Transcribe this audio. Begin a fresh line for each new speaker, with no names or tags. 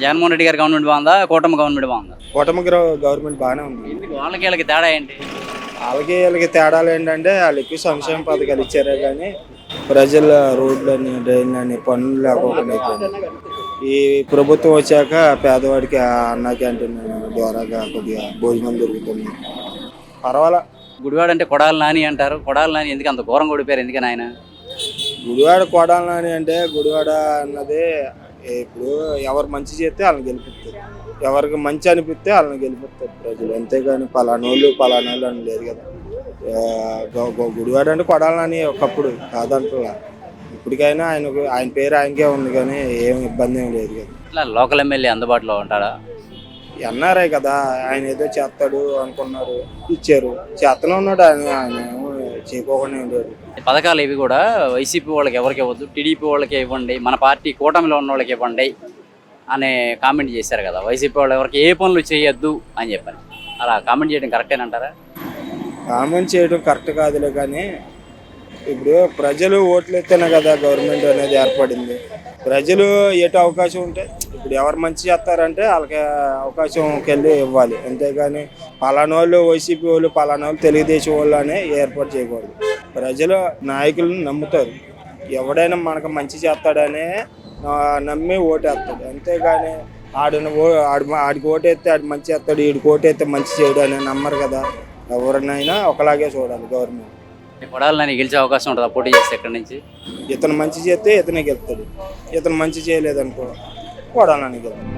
జగన్మోహన్ రెడ్డి గారి గవర్నమెంట్ బాగుందా? కూటమి గవర్నమెంట్ బాగుందా?
కూటమి గవర్నమెంట్ బాగానే ఉంది.
ఎందుకు? వాళ్ళకి వీళ్ళకి తేడా ఏంటి?
వాళ్ళకి వీళ్ళకి తేడాలు ఏంటంటే వాళ్ళు ఎక్కువ సంక్షేమ పథకాలు ఇచ్చారే కానీ ప్రజల రోడ్లని డ్రైన్లని పనులు అయిపోయినాయి. ఈ ప్రభుత్వం వచ్చాక పేదవాడికి అన్న క్యాంటీన్ ద్వారాగా కొద్దిగా భోజనం దొరుకుతుంది. పర్వాలా.
గుడివాడ అంటే కొడాలి నాని అంటారు. కొడాలి నాని ఎందుకు అంత ఘోరం కొడిపోయారు ఎందుకని ఆయన?
గుడివాడ కోడాలని అంటే గుడివాడ అన్నది ఇప్పుడు ఎవరు మంచి చేస్తే వాళ్ళని గెలిపిస్తారు. ఎవరికి మంచి అనిపిస్తే వాళ్ళని గెలిపిస్తారు ప్రజలు. అంతేగాని పలానోళ్ళు పలానోళ్ళు అని లేదు కదా. గుడివాడ అంటే కొడాలని ఒకప్పుడు కాదంటున్నా ఇప్పటికైనా ఆయనకు ఆయన పేరు ఆయనకే ఉంది కానీ ఏం ఇబ్బంది ఏం లేదు కదా.
ఇట్లా లోకల్ ఎమ్మెల్యే అందుబాటులో ఉంటాడా?
ఎన్ఆర్ఐ కదా ఆయన ఏదో చేస్తాడు అనుకున్నారు ఇచ్చారు. చేస్తూనే ఉన్నాడు ఆయన ఆయన చేయకోకుండా
ఈ పథకాలు ఇవి కూడా వైసీపీ వాళ్ళకి ఎవరికి ఇవ్వద్దు టీడీపీ వాళ్ళకి ఇవ్వండి మన పార్టీ కూటమిలో ఉన్న వాళ్ళకి ఇవ్వండి అనే కామెంట్ చేశారు కదా. వైసీపీ వాళ్ళు ఎవరికి ఏ పనులు చేయొద్దు అని చెప్పారు. అలా కామెంట్ చేయడం కరెక్టేనంటారా?
కామెంట్ చేయడం కరెక్ట్ కాదులే కానీ ఇప్పుడు ప్రజలు ఓట్లు ఎత్తేనే కదా గవర్నమెంట్ అనేది ఏర్పడింది. ప్రజలు ఎటు అవకాశం ఉంటే ఇప్పుడు ఎవరు మంచి చేస్తారంటే వాళ్ళకి అవకాశంకి వెళ్ళి ఇవ్వాలి. అంతేగాని పలానా వాళ్ళు వైసీపీ వాళ్ళు పలానా వాళ్ళు తెలుగుదేశం వాళ్ళు అనే ఏర్పాటు చేయకూడదు. ప్రజలు నాయకులను నమ్ముతారు. ఎవడైనా మనకు మంచి చేస్తాడనే నమ్మి ఓటేస్తాడు. అంతేగాని ఆడిన ఓ ఆడి ఆడికి ఓటేస్తే ఆడు మంచి చేస్తాడు ఈడికి ఓటేస్తే మంచి చేయడు అని నమ్మరు కదా. ఎవరినైనా ఒకలాగే చూడాలి గవర్నమెంట్.
కొడాలి గెలిచే అవకాశం ఉంటుందా? పోటీ చేస్తే ఎక్కడి నుంచి?
ఇతను మంచి చేస్తే ఇతనే గెలుస్తాడు ఇతను మంచి చేయలేదనుకో కొడాలని గెలుస్తాడు